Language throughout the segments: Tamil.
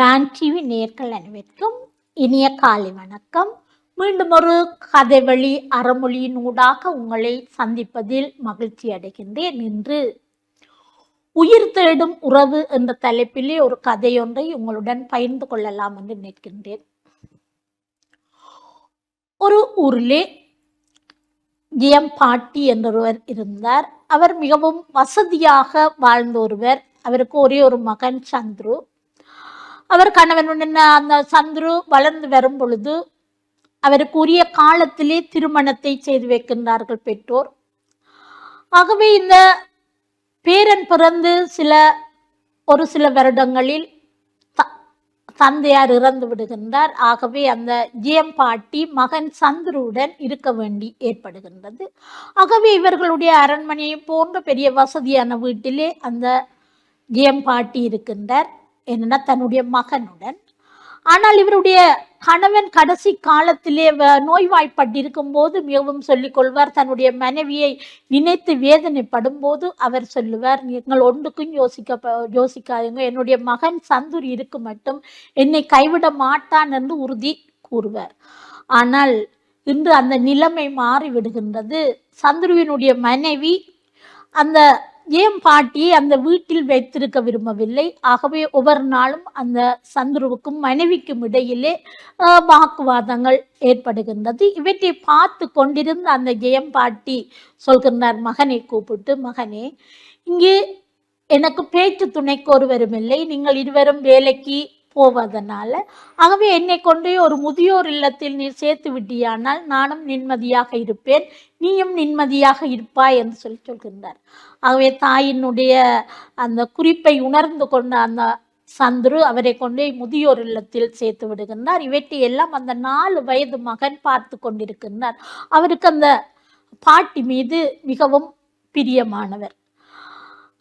டான் டிவி நேர்கள் அனைவருக்கும் இனிய காலை வணக்கம். மீண்டும் ஒரு கதைவழி அறமொழியின் ஊடாக உங்களை சந்திப்பதில் மகிழ்ச்சி அடைகின்றேன். இன்று உயிர் தேடும் உறவு என்ற தலைப்பிலே ஒரு கதையொன்றை உங்களுடன் பகிர்ந்து கொள்ளலாம் என்று நிற்கின்றேன் ஒரு ஊரிலே ஜிஎம் பாட்டி என்றொருவர் இருந்தார். அவர் மிகவும் வசதியாக வாழ்ந்த ஒருவர். அவருக்கு ஒரே ஒரு மகன் சந்துரு. அவர் கணவனுடன் அந்த சந்துரு வளர்ந்து வரும் பொழுது அவருக்கு உரிய காலத்திலே திருமணத்தை செய்து வைக்கின்றார்கள் பெற்றோர். ஆகவே இந்த பேரன் பிறந்து சில ஒரு சில வருடங்களில் த- தந்தையார் இறந்து விடுகின்றார். ஆகவே அந்த ஜிஎம் பாட்டி மகன் சந்துருவுடன் இருக்க வேண்டி ஏற்படுகின்றது. ஆகவே இவர்களுடைய அரண்மனையை போன்ற பெரிய வசதியான வீட்டிலே அந்த ஜிஎம் பாட்டி இருக்கின்றார். என்னன்னா தன்னுடைய மகனுடன். ஆனால் இவருடைய கணவன் கடைசி காலத்திலே வ- நோய்வாய்ப்பட்டிருக்கும் போது மிகவும் சொல்லிக் கொள்வார். தன்னுடைய மனைவியை நினைத்து வேதனைப்படும் போது அவர் சொல்லுவார் நீங்கள் ஒன்றுக்கும் யோசிக்க யோசிக்காதுங்க. யோசிக்காதீங்க என்னுடைய மகன் சந்தூர் இருக்கு மட்டும். என்னை கைவிட மாட்டான் என்று உறுதி கூறுவார். ஆனால் இன்று அந்த நிலைமை மாறி விடுகின்றது சந்துருவினுடைய மனைவி அந்த ஏன் பாட்டியை அந்த வீட்டில் வைத்திருக்க விரும்பவில்லை? ஆகவே ஒவ்வொரு நாளும் அந்த சந்துருவுக்கும் மனைவிக்கும் இடையிலே வாக்குவாதங்கள் ஏற்படுகின்றது. இவற்றை பார்த்து கொண்டிருந்த அந்த ஜெயம் பாட்டி சொல்கின்றார் மகனை கூப்பிட்டு மகனே இங்கே எனக்கு பேச்சு துணைக்கு ஒருவரும் இல்லை. நீங்கள் இருவரும் வேலைக்கு போவதனால. ஆகவே என்னை கொண்டு ஒரு முதியோர் இல்லத்தில் நீ சேர்த்து விட்டியானால் நானும் நிம்மதியாக இருப்பேன். நீயும் நிம்மதியாக இருப்பாய் என்று சொல்லி சொல்கின்றார். ஆகவே தாயினுடைய அந்த குறிப்பை உணர்ந்து கொண்ட அந்த சந்துரு அவரை கொண்டு முதியோர் இல்லத்தில் சேர்த்து விடுகின்றார். இவற்றை எல்லாம் அந்த நாலு வயது மகன் பார்த்து கொண்டிருக்கின்றார். அவருக்கு அந்த பாட்டி மீது மிகவும் பிரியமானவர்.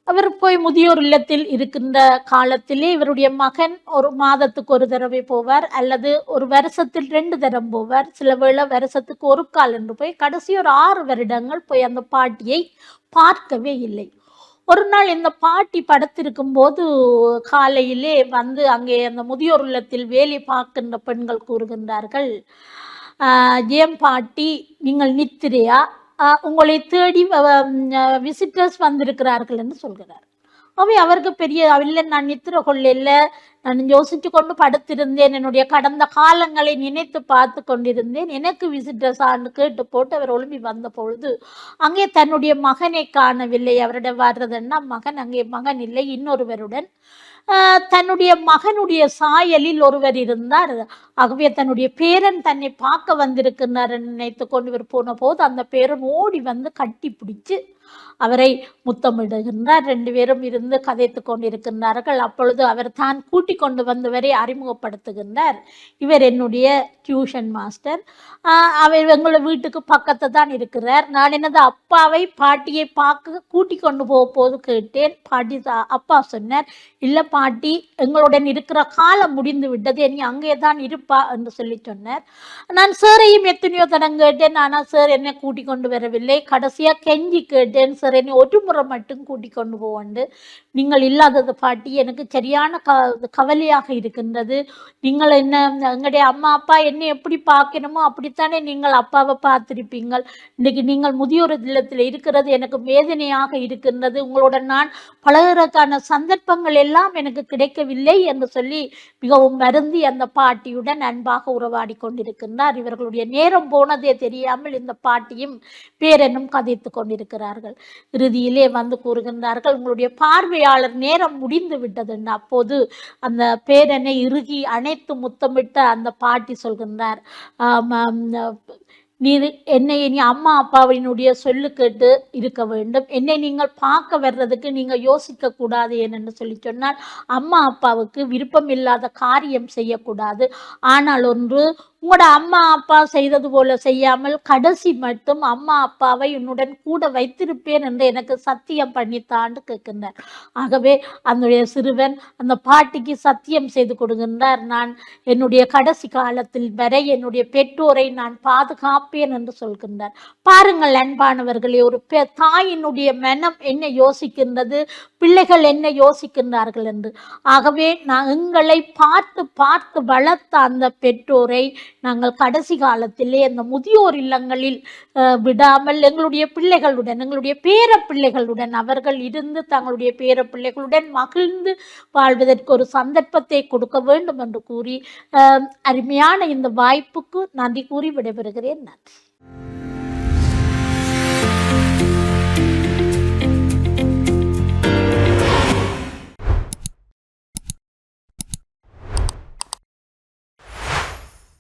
அவர் போய் முதியோர் இல்லத்தில் இருக்கின்ற காலத்திலே இவருடைய மகன் ஒரு மாதத்துக்கு ஒரு தடவை போவார் அல்லது ஒரு வருஷத்தில் ரெண்டு தரம் போவார். சில வேளை வருஷத்துக்கு ஒரு கால் என்று போய் கடைசி ஒரு ஆறு வருடங்கள் போய் அந்த பாட்டியை பார்க்கவே இல்லை. ஒரு நாள் இந்த பாட்டி படுத்திருக்கும் போது காலையிலே வந்து அங்கே அந்த முதியோர் இல்லத்தில் வேலை பார்க்கின்ற பெண்கள் கூறுகின்றார்கள் ஏன் பாட்டி நீங்கள் நித்திரையா? உங்களை தேடி விசிட்டர்ஸ் வந்திருக்கிறார்கள் என்று சொல்கிறார். அவை அவருக்கு பெரிய இல்லை நான் நித்திர கொள்ள யோசித்து கொண்டு படுத்திருந்தேன். என்னுடைய கடந்த காலங்களை நினைத்து பார்த்து கொண்டிருந்தேன். எனக்கு விசிட்டர்ஸான்னு கேட்டு போட்டு அவர் ஒழும்பி வந்த பொழுது அங்கே தன்னுடைய மகனை காணவில்லை. அவரிடம் வர்றதுன்னா மகன் அங்கே மகன் இல்லை. இன்னொருவருடன் தன்னுடைய மகனுடைய சாயலில் ஒருவர் இருந்தார். ஆகவே தன்னுடைய பேரன் தன்னை பார்க்க வந்திருக்கிறார் நினைத்து கொண்டு இவர் போன போது அந்த பேரன் ஓடி வந்து கட்டி பிடிச்சு அவரை முத்தமிடுகின்றார். ரெண்டு பேரும் இருந்து கதைத்து கொண்டிருக்கின்றார்கள். அப்பொழுது அவர் தான் கூட்டி கொண்டு வந்தவரை அறிமுகப்படுத்துகின்றார். இவர் என்னுடைய டியூஷன் மாஸ்டர் அவர் எங்களோட வீட்டுக்கு பக்கத்து தான் இருக்கிறார். நான் எனது அப்பாவை பாட்டியை பார்க்க கூட்டி கொண்டு போக போது கேட்டேன். பாட்டி அப்பா சொன்னார் இல்லை பாட்டி எங்களுடன் இருக்கிற காலம் முடிந்து விட்டது. நீ அங்கே தான் இருப்பா என்று சொல்லி சொன்னார். நான் சாரையும் எத்தனையோ தடம் கேட்டேன். ஆனால் சார் என்னை கூட்டி கொண்டு வரவில்லை. கடைசியாக கெஞ்சி கேட்டேன் சார் என்னை ஒரு முறை மட்டும் கூட்டி கொண்டு போவோண்டு. நீங்கள் இல்லாதது பாட்டி எனக்கு சரியான க கவலையாக இருக்கின்றது. நீங்கள் என்ன எங்களுடைய அம்மா அப்பா என்னை எப்படி பார்க்கணுமோ அப்படித்தானே நீங்கள் அப்பாவை பார்த்திருப்பீங்கள். இன்னைக்கு நீங்கள் முதியோர் இல்லத்தில் இருக்கிறது எனக்கு வேதனையாக இருக்கின்றது. உங்களுடன் நான் பழகிறதுக்கான சந்தர்ப்பங்கள் எல்லாம் எனக்கு கிடைக்கவில்லை என்று சொல்லி மிகவும் வருந்தி அந்த பாட்டியுடன் அன்பாக உறவாடி கொண்டிருக்கின்றார். இவர்களுடைய நேரம் போனதே தெரியாமல் இந்த பாட்டியும் பேரனும் கதைத்து கொண்டிருக்கிறார்கள். இறுதியிலே வந்து கூறுகின்றார்கள் உங்களுடைய பார்வையாளர் நேரம் முடிந்து விட்டதுன்னு. அப்போது அந்த பேரனை இறுகி அனைத்து முத்தமிட்ட அந்த பாட்டி சொல்கின்றார். நீ என்னை நீ அம்மா அப்பாவினுடைய சொல்லு கேட்டு இருக்க வேண்டும். என்னை நீங்கள் பார்க்க வர்றதுக்கு நீங்கள் யோசிக்க கூடாது என்னென்னு சொல்லி சொன்னால் அம்மா அப்பாவுக்கு விருப்பம் இல்லாத காரியம் செய்யக்கூடாது ஆனால் ஒன்று உங்களோட அம்மா அப்பா செய்தது போல செய்யாமல் கடைசி மட்டும் அம்மா அப்பாவை உன்னுடன் கூட வைத்திருப்பேன் என்று எனக்கு சத்தியம் பண்ணித்தான்னு கேட்கின்றார். ஆகவே அந்த சிறுவன் அந்த பாட்டிக்கு சத்தியம் செய்து கொடுக்கின்றார். நான் என்னுடைய கடைசி காலத்தில் வரை என்னுடைய பெற்றோரை நான் பாதுகாப்பேன் என்று சொல்கின்றார். பாருங்கள் அன்பானவர்களே ஒரு பெ தாயினுடைய மனம் என்ன யோசிக்கின்றது பிள்ளைகள் என்ன யோசிக்கின்றார்கள் என்று. ஆகவே நான் எங்களை பார்த்து பார்த்து வளர்த்த அந்த பெற்றோரை நாங்கள் கடைசி காலத்திலே அந்த முதியோர் இல்லங்களில் அஹ், விடாமல் எங்களுடைய பிள்ளைகளுடன் எங்களுடைய பேர பிள்ளைகளுடன் அவர்கள் இருந்து தங்களுடைய பேர பிள்ளைகளுடன் மகிழ்ந்து வாழ்வதற்கு ஒரு சந்தர்ப்பத்தை கொடுக்க வேண்டும் என்று கூறி அஹ், அருமையான இந்த வாய்ப்புக்கு நன்றி கூறி விடைபெறுகிறேன். நன்றி.